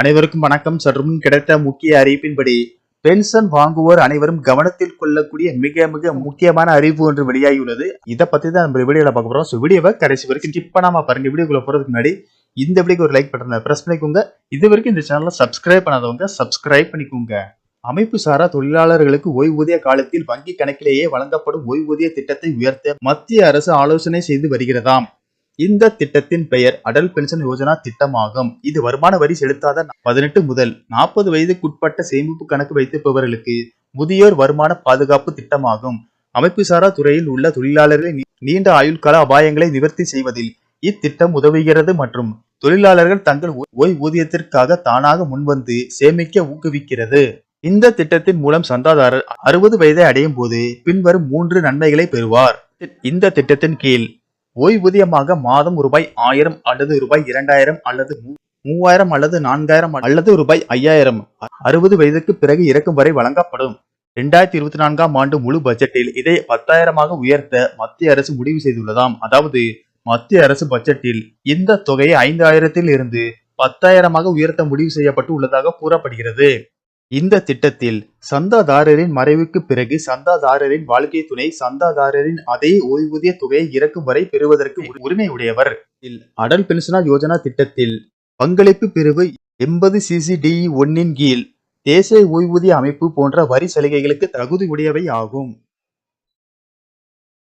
அனைவருக்கும் வணக்கம். சற்றும் கிடைத்த முக்கிய அறிவிப்பின்படி பென்ஷன் வாங்குவோர் அனைவரும் கவனத்தில் கொள்ளக்கூடிய மிக மிக முக்கியமான அறிவு ஒன்று வெளியாகியுள்ளது. இதை பத்தி தான் நம்ம வீடியோல பார்க்க போறோம். ஸோ வீடியோவை கடைசி வரைக்கும் ஸ்கிப் பண்ணாம பாருங்க. வீடியோக்குள்ள போறதுக்கு முன்னாடி இந்த வீடியோக்கு ஒரு லைக் பட்டனை பிரஸ் பண்ணிக்கோங்க. இது வரைக்கும் இந்த சேனலை சப்ஸ்கிரைப் பண்ணாதவங்க சப்ஸ்கிரைப் பண்ணிக்கோங்க. அமைப்பு சாரா தொழிலாளர்களுக்கு ஓய்வூதிய காலத்தில் வங்கி கணக்கிலேயே வழங்கப்படும் ஓய்வூதிய திட்டத்தை உயர்த்த மத்திய அரசு ஆலோசனை செய்து வருகிறதாம். இந்த திட்டத்தின் பெயர் அடல் பென்ஷன் யோஜனா திட்டமாகும். இது வருமான வரி செலுத்தாத பதினெட்டு முதல் நாற்பது வயதுக்குட்பட்ட சேமிப்பு கணக்கு வைத்திருப்பவர்களுக்கு முதியோர் வருமான பாதுகாப்பு திட்டமாகும். அமைப்பு சாரா துறையில் உள்ள தொழிலாளர்களின் நீண்ட ஆயுள் கால அபாயங்களை நிவர்த்தி செய்வதில் இத்திட்டம் உதவுகிறது மற்றும் தொழிலாளர்கள் தங்கள் ஓய்வூதியத்திற்காக தானாக முன்வந்து சேமிக்க ஊக்குவிக்கிறது. இந்த திட்டத்தின் மூலம் சந்தாதாரர் அறுபது வயதை அடையும் போது பின்வரும் மூன்று நன்மைகளை பெறுவார். இந்த திட்டத்தின் கீழ் ஓய்வூதியமாக மாதம் ரூபாய் ஆயிரம் அல்லது ரூபாய் இரண்டாயிரம் அல்லது மூவாயிரம் அல்லது நான்காயிரம் அல்லது ரூபாய் ஐயாயிரம். அறுபது வயதுக்கு பிறகு இறக்கும் வரை வழங்கப்படும். இரண்டாயிரத்தி இருபத்தி நான்காம் ஆண்டு முழு பட்ஜெட்டில் இதை பத்தாயிரமாக உயர்த்த மத்திய அரசு முடிவு செய்துள்ளதாம். அதாவது மத்திய அரசு பட்ஜெட்டில் இந்த தொகையை ஐந்தாயிரத்தில் இருந்து பத்தாயிரமாக உயர்த்த முடிவு செய்யப்பட்டு உள்ளதாக கூறப்படுகிறது. இந்த திட்டத்தில் சந்தாதாரரின் மறைவுக்கு பிறகு சந்தாதாரரின் வாழ்க்கை துணை சந்தாதாரரின் அதே ஓய்வூதிய தொகையை இறக்கும் வரை பெறுவதற்கு உரிமை உடையவர் இல் அடல் பென்ஷனா யோஜனா திட்டத்தில் பங்களிப்பு பிரிவு எண்பது சிசிடிஇ ஒன்னின் கீழ் தேசிய ஓய்வூதிய அமைப்பு போன்ற வரி சலுகைகளுக்கு தகுதி உடையவை ஆகும்.